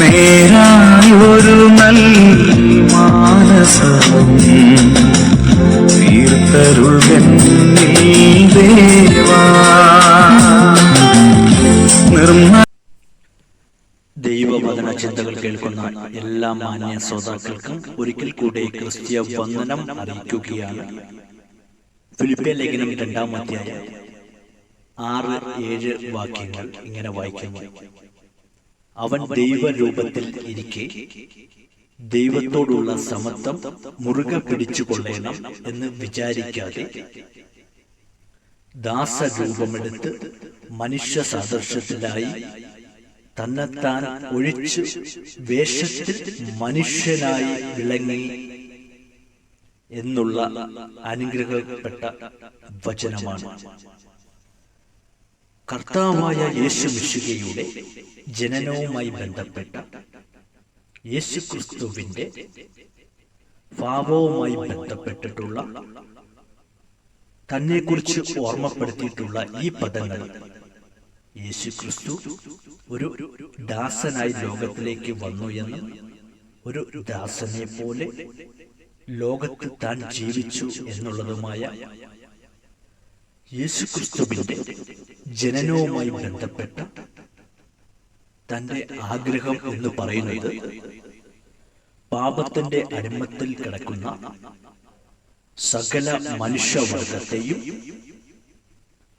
നേരായൊരു നല്ല മാനസവും. തീർത്തരുൾ ദൈവവചന ചിന്തകൾ കേൾക്കുന്ന എല്ലാ മാന്യ ശ്രോതാക്കൾക്കും ഒരിക്കൽ കൂടെ ക്രിസ്തീയ വന്ദനം അറിയിക്കുകയാണ്. ഫിലിപ്പിയ ലേഖനം രണ്ടാം അധ്യായം. ആറ് ഏഴ് വാക്യങ്ങൾ ഇങ്ങനെ വായിക്കുന്നു അവൻ ദൈവരൂപത്തിൽ ഇരിക്കെ ദൈവത്തോടുള്ള സമത്വം മുറുകെ പിടിച്ചുകൊള്ളണം എന്ന് വിചാരിക്കാതെ ദാസരൂപമെടുത്ത് മനുഷ്യ സാദൃശ്യത്തിലായി തന്നെത്താൻ ഒഴിച്ച് വേഷത്തിൽ മനുഷ്യനായി വിളങ്ങി എന്നുള്ള അനുഗ്രഹപ്പെട്ട വചനമാണ്. കർത്താവായ യേശു മിശുകയുടെ ജനനവുമായി ബന്ധപ്പെട്ട യേശു ക്രിസ്തുവിന്റെ പാപവുമായി ബന്ധപ്പെട്ടിട്ടുള്ള തന്നെക്കുറിച്ച് ഓർമ്മപ്പെടുത്തിയിട്ടുള്ള ഈ പദങ്ങൾ യേശു ക്രിസ്തു ഒരു ദാസനായി ലോകത്തിലേക്ക് വന്നു എന്നും ഒരു ദാസനെ പോലെ ലോകത്ത് താൻ ജീവിച്ചു എന്നുള്ളതുമായ യേശുക്രിസ്തുവിന്റെ ജനനവുമായി ബന്ധപ്പെട്ട തന്റെ ആഗ്രഹം എന്ന് പറയുന്നത് പാപത്തിന്റെ അടിമത്തിൽ കിടക്കുന്ന സകല മനുഷ്യവർഗത്തെയും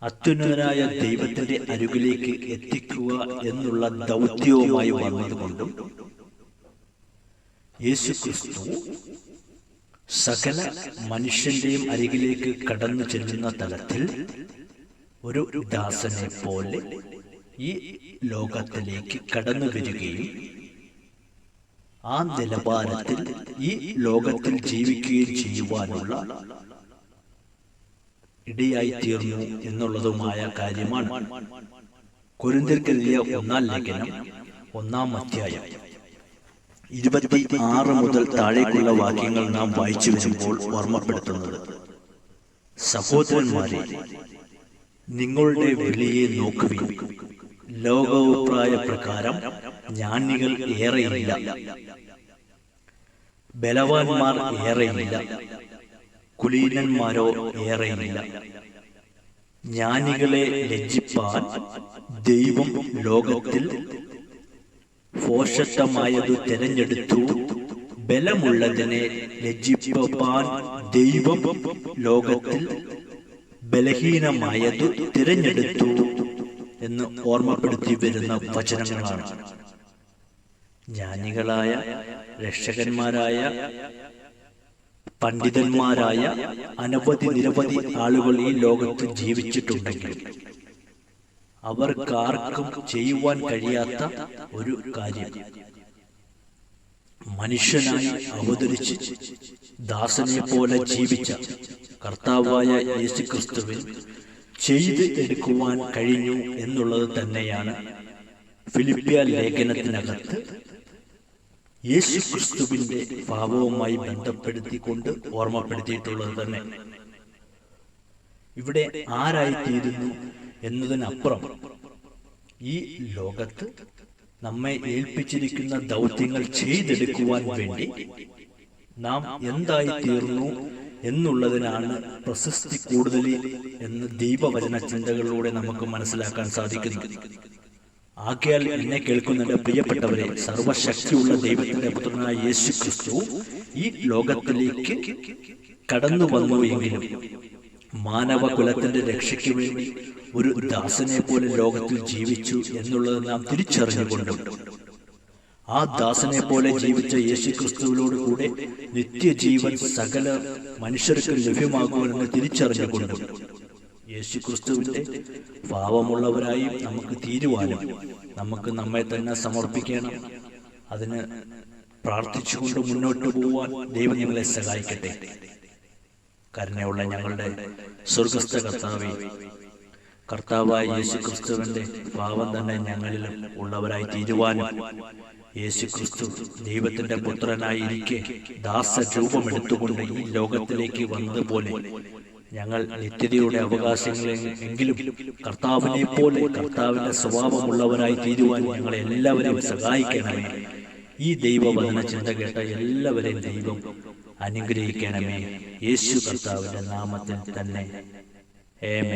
അത്യുന്നതനായ ദൈവത്തിന്റെ അരുകിലേക്ക് എത്തിക്കുക എന്നുള്ള ദൗത്യവുമായി വന്നതുകൊണ്ടും യേശു ക്രിസ്തു സകല മനുഷ്യന്റെയും അരികിലേക്ക് കടന്നു ചെല്ലുന്ന തലത്തിൽ ഒരു ദാസനെ പോലെ ഈ ലോകത്തിലേക്ക് കടന്നു വരികയും ആ നിലവാരത്തിൽ ഈ ലോകത്തിൽ ജീവിക്കുകയും ചെയ്യുവാനുള്ള ഇടിയായി തീർന്നു എന്നുള്ളതുമായ കാര്യമാണ്. കുരുന്തിർക്കെതിരെ ഒന്നാം ലേഖനം ഒന്നാം അധ്യായം. ഇരുപത്തി ആറ് മുതൽ താഴേക്കുള്ള വാക്യങ്ങൾ നാം വായിച്ചു വരുമ്പോൾ ഓർമ്മപ്പെടുത്തുന്നത്. സഹോദരന്മാരെ നിങ്ങളുടെ വിളിയെ നോക്കുവിൻ. ലോകോപ്രായ പ്രകാരം ജ്ഞാനികൾ ഏറെയില്ല. ബലവാന്മാർ ഏറെയില്ല. കുലീനന്മാരോ ഏറെയില്ല. ജ്ഞാനികളെ ലജ്ജിപ്പാൻ ദൈവം ലോകത്തിൽ ഫോഷത്വമായത് തിരഞ്ഞെടുത്തു. ബലമുള്ളതിനെ ലജ്ജിപ്പാൻ ദൈവം ലോകത്തിൽ ബലഹീനമായത് തിരഞ്ഞെടുത്തു എന്ന് ഓർമ്മപ്പെടുത്തി വരുന്ന വചനങ്ങളാണ്. ജ്ഞാനികളായ രക്ഷകന്മാരായ പണ്ഡിതന്മാരായ അനവധി നിരവധി ആളുകൾ ഈ ലോകത്ത് ജീവിച്ചിട്ടുണ്ടെങ്കിൽ അവർക്കാർക്കും ചെയ്യുവാൻ കഴിയാത്ത ഒരു കാര്യം. മനുഷ്യനായി അവതരിച്ച് ദാസനെ പോലെ ജീവിച്ച കർത്താവായ യേശു ക്രിസ്തുവിൽ ചെയ്ത് എടുക്കുവാൻ കഴിഞ്ഞു എന്നുള്ളത് തന്നെയാണ് ഫിലിപ്പിയ ലേഖനത്തിനകത്ത് യേശു ക്രിസ്തുവിന്റെ ഭാവവുമായി ബന്ധപ്പെടുത്തിക്കൊണ്ട് ഓർമ്മപ്പെടുത്തിയിട്ടുള്ളത് തന്നെ. ഇവിടെ ആരായിത്തീരുന്നു? എന്നതിനപ്പുറം ഈ ലോകത്ത് നമ്മെ ഏൽപ്പിച്ചിരിക്കുന്ന ദൗത്യങ്ങൾ ചെയ്തെടുക്കുവാൻ വേണ്ടി നാം എന്തായി തീർന്നു എന്നുള്ളതിനാണ് പ്രശസ്തി കൂടുതൽ എന്ന് ദീപവചന ചിന്തകളിലൂടെ നമുക്ക് മനസ്സിലാക്കാൻ സാധിക്കുന്നു ആകയാൽ എന്നെ കേൾക്കുന്നുണ്ട് പ്രിയപ്പെട്ടവരെ സർവശക്തിയുള്ള ദൈവത്തിന്റെ പുത്രനായ യേശു ക്രിസ്തു ഈ ലോകത്തിലേക്ക് കടന്നു വന്നു എങ്കിലും മാനവകുലത്തിന്റെ രക്ഷയ്ക്ക് വേണ്ടി ഒരു ദാസനെ പോലെ ലോകത്തിൽ ജീവിച്ചു എന്നുള്ളത് നാം തിരിച്ചറിഞ്ഞുകൊണ്ട് ആ ദാസനെ പോലെ ജീവിച്ച യേശു ക്രിസ്തുവിനോട് കൂടെ നിത്യജീവൻ സകല മനുഷ്യർക്ക് ലഭ്യമാകുമെന്ന് തിരിച്ചറിഞ്ഞുകൊണ്ട് യേശു ക്രിസ്തുവിന്റെ പാവമുള്ളവരായി നമുക്ക് തീരുവാനും നമുക്ക് നമ്മെ തന്നെ സമർപ്പിക്കണം. അതിന് പ്രാർത്ഥിച്ചുകൊണ്ട് മുന്നോട്ട് പോവാൻ ദൈവം നിങ്ങളെ സഹായിക്കട്ടെ. കരുണയുള്ള ഞങ്ങളുടെ സ്വർഗസ്ഥ കർത്താവെ കർത്താവായ യേശു ക്രിസ്തുവിന്റെ ഭാവം തന്നെ ഞങ്ങളിൽ ഉള്ളവരായി തീരുവാനും യേശു ക്രിസ്തു ദൈവത്തിന്റെ പുത്രനായിരിക്കെ ദാസ രൂപമെടുത്തുകൊണ്ട് ഈ ലോകത്തിലേക്ക് വന്നതുപോലെ ഞങ്ങൾ നിത്യതയുടെ അവകാശങ്ങളെങ്കിലും കർത്താവിനെ പോലെ കർത്താവിന്റെ സ്വഭാവമുള്ളവരായി തീരുവാൻ ഞങ്ങളെ എല്ലാവരെയും സഹായിക്കണമേ. ഈ ദൈവവചന ചിന്ത കേട്ട എല്ലാവരെയും ദൈവം അനുഗ്രഹിക്കണമേ. യേശു കർത്താവിന്റെ നാമത്തിൽ തന്നെ. ഏമേ